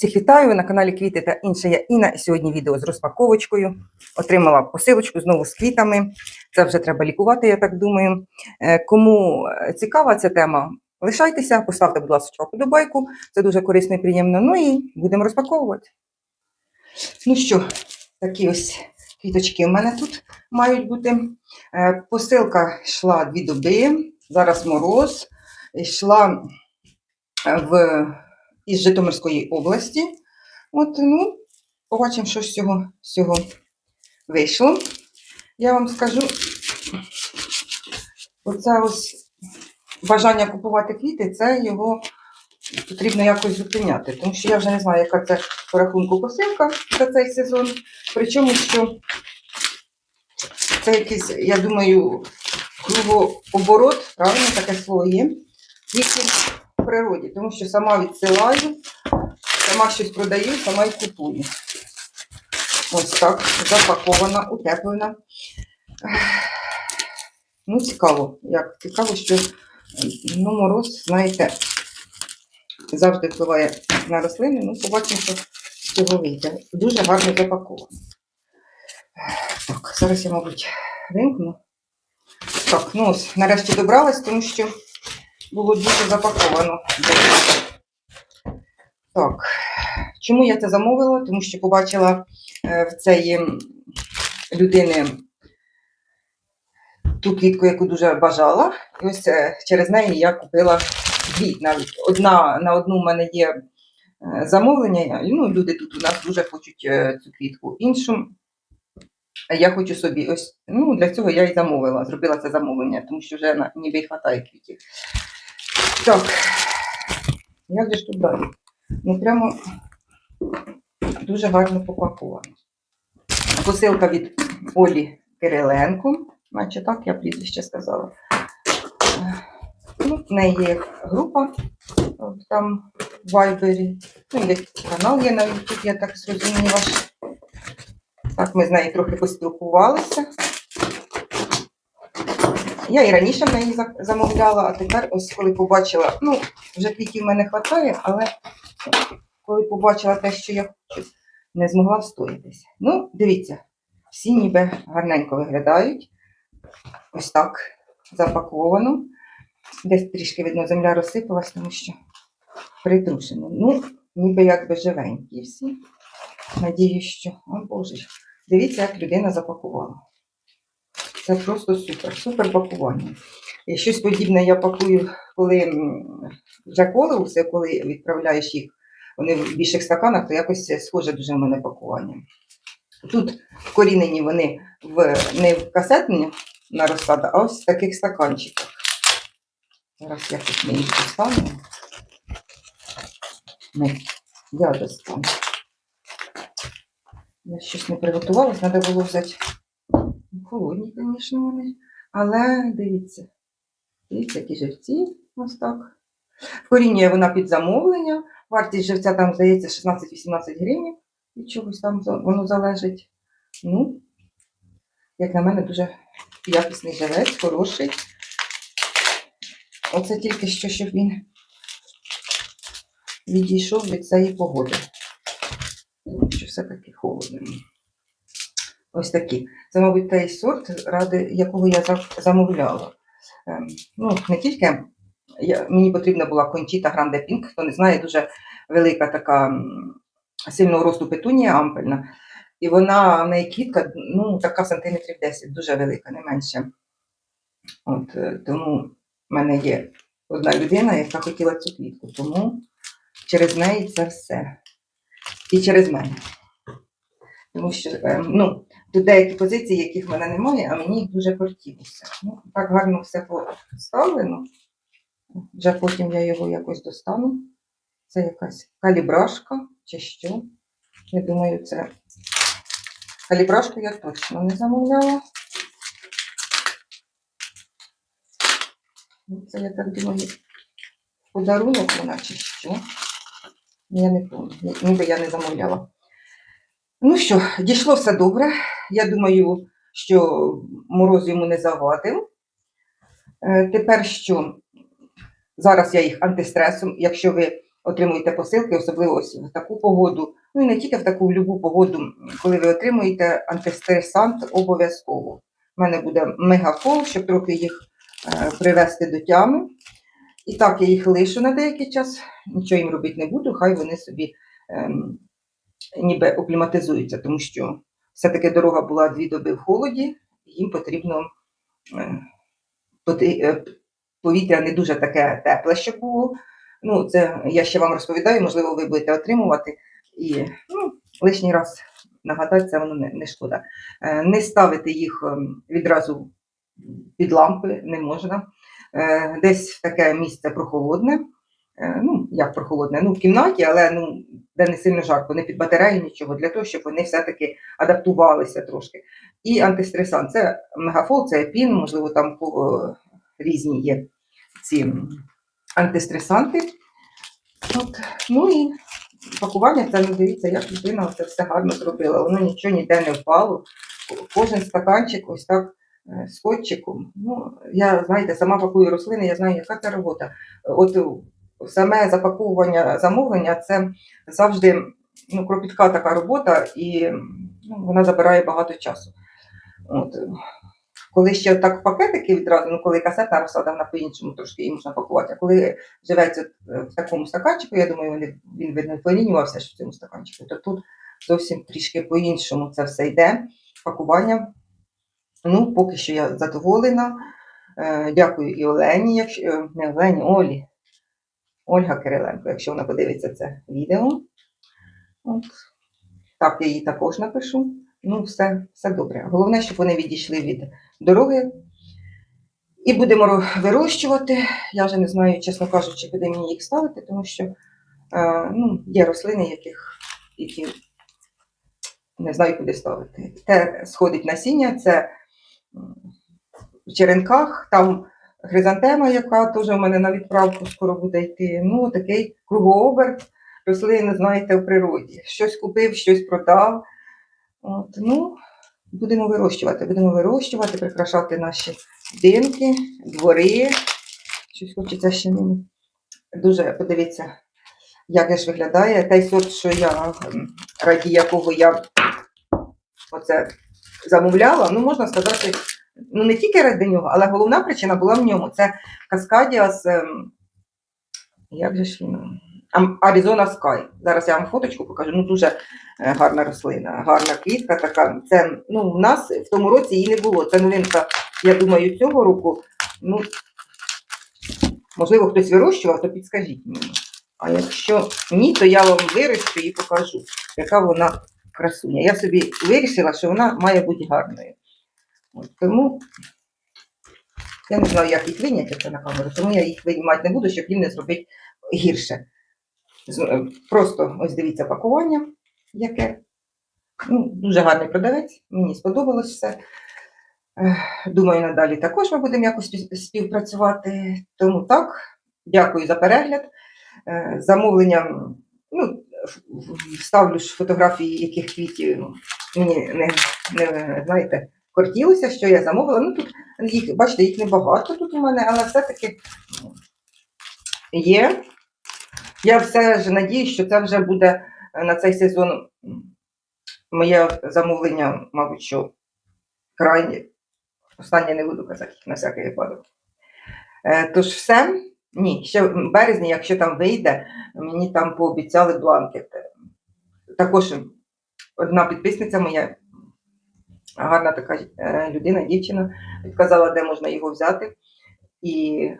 Всіх вітаю на каналі Квіти та інше. Я Інна. Сьогодні відео з розпаковочкою. Отримала посилочку знову з квітами. Це вже треба лікувати, я так думаю. Е, Кому е, цікава ця тема, лишайтеся, поставте, будь ласка, подобайку. Це дуже корисно і приємно. Ну і будемо розпаковувати. Ну що, такі ось квіточки у мене тут мають бути. Е, Посилка йшла дві доби. Зараз мороз. Йшла в із Житомирської області. От, ну, побачимо, що з цього, з цього вийшло. Я вам скажу, оце ось бажання купувати квіти, це його потрібно якось зупиняти. Тому що я вже не знаю, яка це по рахунку посилка за цей сезон. Причому, що це якийсь, я думаю, кругооборот, правильно таке слово є. Природі, тому що сама відсилаю, сама щось продаю, сама й купую. Ось так, запакована, утеплена. Ну, цікаво, як цікаво, що ну, мороз, знаєте, завжди впливає на рослини. Ну, побачимо, що з цього вийде. Дуже гарно запаковано. Так, зараз я, мабуть, вимкну. Так, ну ось, нарешті добралась, тому що було дуже запаковано. Так, чому я це замовила? Тому що побачила е, в цієї людини ту квітку, яку дуже бажала. І ось е, через неї я купила дві навіть. Одна на одну в мене є е, замовлення. Ну, люди тут у нас дуже хочуть цю квітку. Іншу я хочу собі. Ось, ну, для цього я і замовила, зробила це замовлення, тому що вже ніби й хватає квітів. Так, як же ж тут далі? Ну прямо дуже гарно попаковано. Посилка від Олі Кириленко, наче так я прізвище сказала. Ну, в неї є група там в Вайбері. Ну, і канал є на YouTube, я так зрозуміла. Так, ми з нею трохи поспілкувалися. Я і раніше в неї замовляла, а тепер, ось коли побачила, ну, вже квітів в мене вистачає, але коли побачила те, що я хочу, не змогла встоятися. Ну, дивіться, всі ніби гарненько виглядають. Ось так запаковано. Десь трішки видно, земля розсипалась, тому що притрушено. Ну, ніби якби живенькі всі. Надіюсь, що. О Боже. Дивіться, як людина запакувала. Це просто супер, супер пакування. І щось подібне я пакую, коли вже колеуси, коли відправляєш їх, вони в більших стаканах, то якось схоже дуже в мене пакування. Тут вкорінені вони в, не в касетні на розсаду, а ось в таких стаканчиках. Зараз я тут їх достану. Ми, я достану. Я щось не приготувалась, треба було взяти. Холодні, звісно, вони. Але дивіться. Дивіться, які живці. Ось так. Вкорінює вона під замовлення. Вартість живця там, здається, 16-18 гривень. Від чогось там воно залежить. Ну, як на мене, дуже якісний живець, хороший. Оце тільки що, щоб він відійшов від цієї погоди. Що все-таки холодно. Ось такі. Це, мабуть, той сорт, ради якого я замовляла. Ем, ну, не тільки я, мені потрібна була кончіта Гранде Пінк, хто не знає, дуже велика така сильного росту петунія ампельна. І вона в неї квітка, ну, така сантиметрів 10, дуже велика, не менше. От, е, тому в мене є одна людина, яка хотіла цю квітку, тому через неї це все. І через мене. Тому що е, ну, тут деякі позиції, яких в мене немає, а мені їх дуже хотілося. Ну, так гарно все поставлено. Вже потім я його якось достану. Це якась калібрашка чи що. Я думаю, це калібрашку я точно не замовляла. Ну, Це, я так думаю, подарунок вона чи що. Я не пам'ятаю, ніби я не замовляла. Ну що, дійшло все добре. Я думаю, що мороз йому не завадив. Е, Тепер що? Зараз я їх антистресом, якщо ви отримуєте посилки, особливо ось в таку погоду. Ну і не тільки в таку в будь-яку погоду, коли ви отримуєте антистресант обов'язково. У мене буде мегафол, щоб трохи їх е, привести до тями. І так я їх лишу на деякий час, нічого їм робити не буду, хай вони собі ем, ніби окліматизуються, тому що все-таки дорога була дві доби в холоді, їм потрібно е, е, повітря не дуже таке тепле, щоб було. Ну, це я ще вам розповідаю, можливо, ви будете отримувати. І ну, лишній раз нагадати, це воно не, не шкода. Е, Не ставити їх відразу під лампи не можна. Десь таке місце прохолодне. Е, Ну, як прохолодне, ну в кімнаті, але ну, де не сильно жарко, не під батарею, нічого, для того, щоб вони все-таки адаптувалися трошки. І антистресант це мегафол, це епін, можливо, там по- різні є ці антистресанти. От. Ну і пакування це ну, дивіться, як людина це все гарно зробила. Воно нічого ніде не впало. Кожен стаканчик ось так е, скотчиком. Ну, я, знаєте, сама пакую рослини, я знаю, яка це робота. От е, саме запаковування замовлення це завжди ну, кропітка така робота, і ну, вона забирає багато часу. От. Коли ще так пакетики відразу, ну коли касетна розсада, по-іншому трошки її можна пакувати. А коли живеться е, в такому стаканчику, я думаю, вони, він видно порівнювався ж в цьому стаканчику, то тут зовсім трішки по-іншому це все йде. Пакування. Ну, поки що я задоволена. Е, Дякую і Олені, якщо е, не Олені, Олі. Ольга Кириленко, якщо вона подивиться це відео. От. Так, я їй також напишу. Ну, все, все добре. Головне, щоб вони відійшли від дороги. І будемо вирощувати. Я вже не знаю, чесно кажучи, куди мені їх ставити, тому що е, ну, є рослини, яких, які не знаю, куди ставити. Те сходить насіння, це в черенках, там хризантема, яка теж у мене на відправку скоро буде йти. Ну, такий кругооберт рослини, знаєте, в природі. Щось купив, щось продав. От, ну, будемо вирощувати, будемо вирощувати, прикрашати наші будинки, двори. Щось хочеться ще мені. Дуже подивіться, як ж виглядає. Той сорт, що я раді якого я оце замовляла, ну можна сказати, ну не тільки ради нього, але головна причина була в ньому. Це Каскадіас, ем, як же ж він? Arizona Sky. Зараз я вам фоточку покажу. Ну дуже е, гарна рослина, гарна квітка така. Це ну, в нас в тому році її не було. Це новинка, я думаю, цього року. Ну, можливо, хтось вирощував, то підскажіть мені. А якщо ні, то я вам вирощу і покажу, яка вона красуня. Я собі вирішила, що вона має бути гарною. Тому я не знаю, як їх виняти це на камеру, тому я їх виймати не буду, щоб їм не зробити гірше. Е, Просто ось дивіться пакування, яке. Ну, дуже гарний продавець, мені сподобалось все. Думаю, надалі також ми будемо якось співпрацювати. Тому так, дякую за перегляд. Е, Замовлення, ну, вставлю ж фотографії, яких квітів ну, мені не, не знаєте, хотілося, що я замовила. Ну, тут їх, бачите, їх небагато тут у мене, але все-таки є. Я все ж надіюсь, що це вже буде е, на цей сезон моє замовлення, мабуть, що крайнє. Останнє не буду казати на всякий випадок. Е, Тож все. Ні, ще в березні, якщо там вийде, мені там пообіцяли бланкет. Також одна підписниця моя, гарна така е, людина, дівчина, підказала, де можна його взяти. І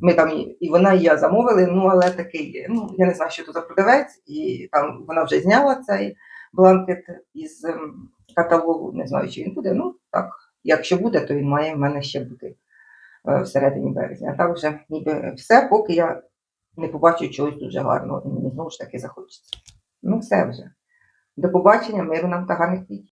ми там і- вона, і я замовили, ну але такий, ну я не знаю, що це за продавець, і там вона вже зняла цей бланкет із ем, каталогу. Не знаю, чи він буде. Ну так, якщо буде, то він має в мене ще бути е, всередині березня. А так вже ніби все, поки я не побачу чогось дуже гарного, і мені знову ж таки захочеться. Ну, все вже. До побачення, миру нам та гарних квітів.